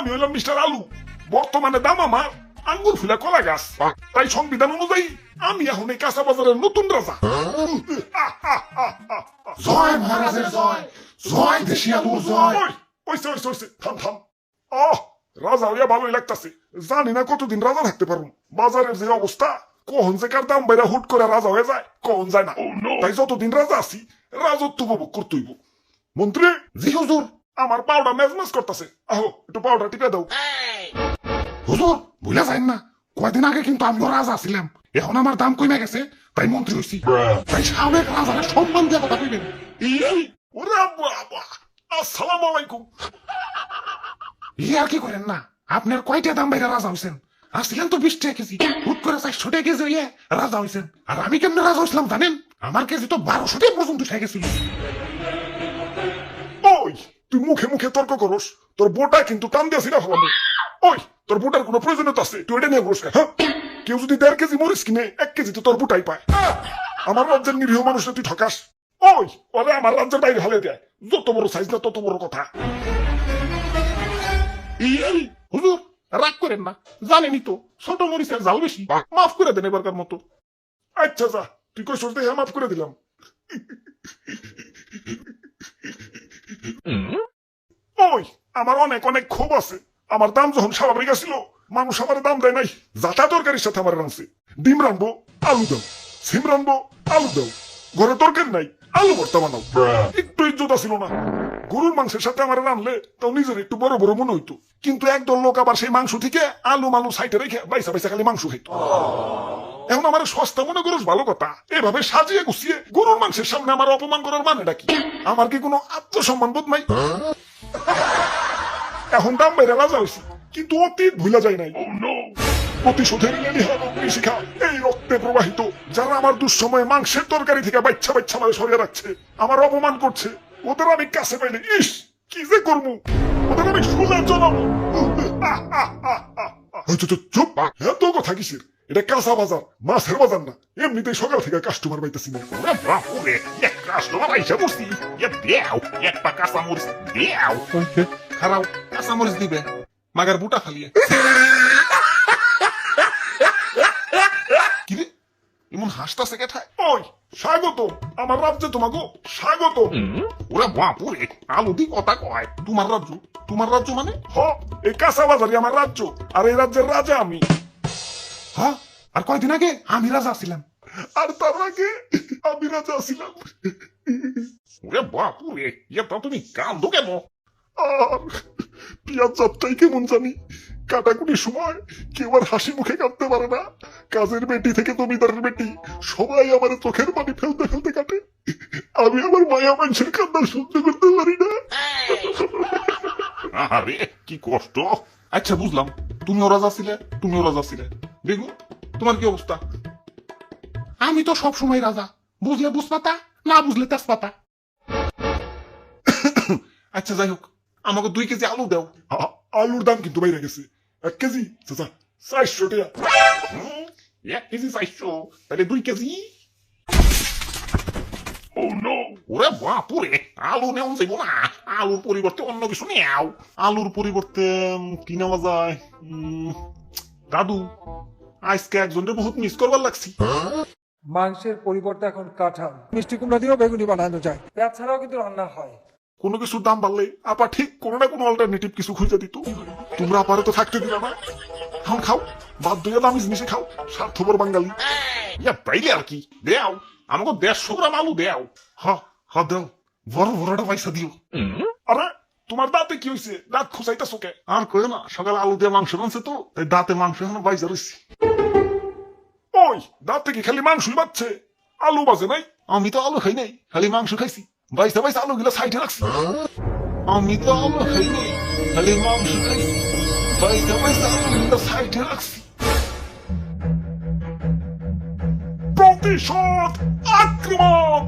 আমি হইলাম মিস্টার আলু। বর্তমানে দাম আমার আঙ্গুর ফুলা কলা গাছ। তাই সংবিধান অনুযায়ী আমি এখন এই কাঁচা বাজারের নতুন রাজা। জয় মহারাজের জয়। জয় দেশি আলুর জয়। ওইসে ওইসে ওইসে থাম থাম। আহ রাজা হইয়া ভালোই লাগতাছে। জানি না কতদিন রাজা থাকতে পারব। বাজারের যে অবস্থা কখন যে কার দাম বাইরে হুট করে রাজা হয়ে যায় কখন যায় না। তাই যতদিন রাজা আছি রাজত্ব উপভোগ করতেইব মন্ত্রী? জি হুজুর। আমার পাউডার মেজমেজ করতেছে। আহো, একটু পাউডার টিপে দাও। হুজুর, ভুলে যাইন না। কয়দিন আগে কিন্তু আমিও রাজা ছিলাম। এখন আমার দাম কমে গেছে, তাই মন্ত্রী হইছি। তাই সাবেক রাজারে সম্মান দিয়ে কথা কইবেন। ওরে বাবা আসসালামু আলাইকুম। ই আর কি করেন না? আপনার কয়টা দাম বাইরে রাজা হইছেন? আসছিলেন তো বিশ টাকা কেজি। হুট করে চারশো টাকা কেজি রাজা হইছেন। আর আমি কেমনে রাজা হইছিলাম জানেন? আমার কেজি তো বারোশো টাকা পর্যন্ত উঠে তুই মুখে মুখে তর্ক করস, তোর বোটা কিন্তু টান দিয়ে সিরা ফেলাবো ওই, তোর বোটার কোনো প্রয়োজনীয়তা আছে? তুই এটা নিয়ে ঘুরস হ্যাঁ? কেউ যদি দেড় কেজি মরিস কিনে, এক কেজি তো তোর বোটাই পায়। আমার রাজ্যের নিরীহ মানুষরা তুই ঠকাস। ওই, ওরে আমার রাজ্যের বাইরে হালে দেয় যত বড় সাইজ না, তত বড় কথা। হুজুর, রাগ করেন না। জানেনই তো, ছোট মরিচের জাল বেশি। মাফ করে দেন এবারকার মতো। আচ্ছা যা, তুই কই দেখে মাফ করে দিলাম। ওই, আমার অনেক অনেক ক্ষোভ আছে। আমার দাম যখন স্বাভাবিক মানুষ আমার দাম দেয় নাই, যাতা তরকারির সাথে আমার রাঁধছে। ডিম রানবো আলু দাও। সিম রানবো আলু দাও। ঘরে তরকারি নাই, আলু ভর্তা বানাও। একটু ইজ্জত না। গরুর মাংসের সাথে আমার রানলে তাও নিজের একটু বড় বড় মনে হইতো। কিন্তু একদল লোক আবার সেই মাংস থেকে আলু মালু সাইটে রেখে বাইসা বাইসা খালি মাংস খাইতো। এখন আমার সস্তা মনে করস ভালো কথা। এভাবে সাজিয়ে গুছিয়ে গরুর মাংসের সামনে আমার অপমান করার মানেটা কি? আমার কি কোনো আত্মসম্মান বোধ নাই? এখন দাম বাইরে রাজা হয়েছি কিন্তু অতীত ভুলা যায় নাই। প্রতিশোধের অগ্নিশিখা এই রক্তে প্রবাহিত যারা আমার দুঃসময়ে মাংসের তরকারি থেকে বাচ্চা বাচ্চা মারে সরিয়ে রাখছে আমার অপমান করছে। ওদের আমি কাছে পাইলে ইস কি যে করব ওদের আমি সোজা ওই চুপ, এত কথা কিসের? এটা কাঁচা বাজার মাছের বাজার না। এমনিতেই সকাল থেকে কাস্টমার পাইতেছি না. খারাপ কাঁচা মরিচ দিবে মাগার বুটা খালিয়ে কিরে এমন হাসতাছে কেঠায় ওই স্বাগত আমার রাজ্যে তোমাকে স্বাগত Ura bahure, alu di kota koi. তোমার রাজ্য? তোমার রাজ্য মানে? হ এই কাঁচা বাজারই আমার রাজ্য। আর এই রাজ্যের রাজা আমি। হ্যাঁ? আর কয়দিন আগে? আমি রাজা ছিলাম। আর তার আগে আমি রাজা ছিলাম। Ura bahure, je pa তুমি কান্দো কেন? আর পিয়াজ যাত্রাই কেমন জানি? কাটাকুটির সময় কেউ আর হাসি মুখে কাটতে পারে না। কাজের বেটি থেকে জমিদারের বেটি সবাই আমার চোখের পানি ফেলতে ফেলতে কাটে। আমি আমার মায়া মানুষের কান্না সহ্য করতে পারি না। আরে কি কষ্ট। আচ্ছা বুঝলাম। তুমিও রাজা ছিলে তুমিও রাজা ছিলে। দেখো, তোমার কি অবস্থা? আমি তো সব সময় রাজা। বুঝলে বুঝপাতা, না বুঝলে তেজপাতা? আচ্ছা যাই হোক, আমাকে দুই কেজি আলু দাও। আলুর দাম কিন্তু বাইরে গেছে। এক কেজি? চাচা, চারশো টাকা। এক কেজি চাইছো তাহলে দুই কেজি। ওরে বাপুরে, আলু নেওয়া যাইব না। আলুর পরিবর্তে অন্য কিছু নেও। আলুর পরিবর্তে কি নেওয়া যায়? দাদু। আজকে একজনের বহুত মিস করবার লাগছি। মাংসের পরিবর্তে এখন কাঁঠাল মিষ্টি কুমড়া দিয়েও বেগুনি বানানো যায়। পেঁয়াজ ছাড়াও কিন্তু রান্না হয়। কোনো কিছুর দাম বাড়লে আপা ঠিক কোনো না কোনো অল্টারনেটিভ কিছু খুঁজে দিত। তোমরা আপারে তো থাকতে দিলা না। এখন খাও দামি জিনিসে খাও স্বার্থপর বাঙালি। ইয়া তাইলে আর কি? দেও আমাকে দেড়শো গ্রাম আলু দেও। হ হ দাও। বড় বড়টা পয়সা দিও। আরে তোমার দাঁতে কি হয়েছে দাঁত খুঁচাইতেছো কে? আর কই না সকালে আলু দিয়ে মাংস রানছে তো তাই দাঁতে মাংস এখন বাইজা রয়েছে ওই দাঁত থেকে খালি মাংসই বাচ্ছে আলু বাজে নাই। আমি তো আলু খাই নাই খালি মাংস খাইছি। বাইসা বাইসা আলু গুলো সাইডে রাখছি। আমি তো আলু খাই নাই খালি মাংস খাইছি। বাইসা বাইসা আলু গুলো সাইডে রাখছি। প্রতিশোধ আক্রমণ!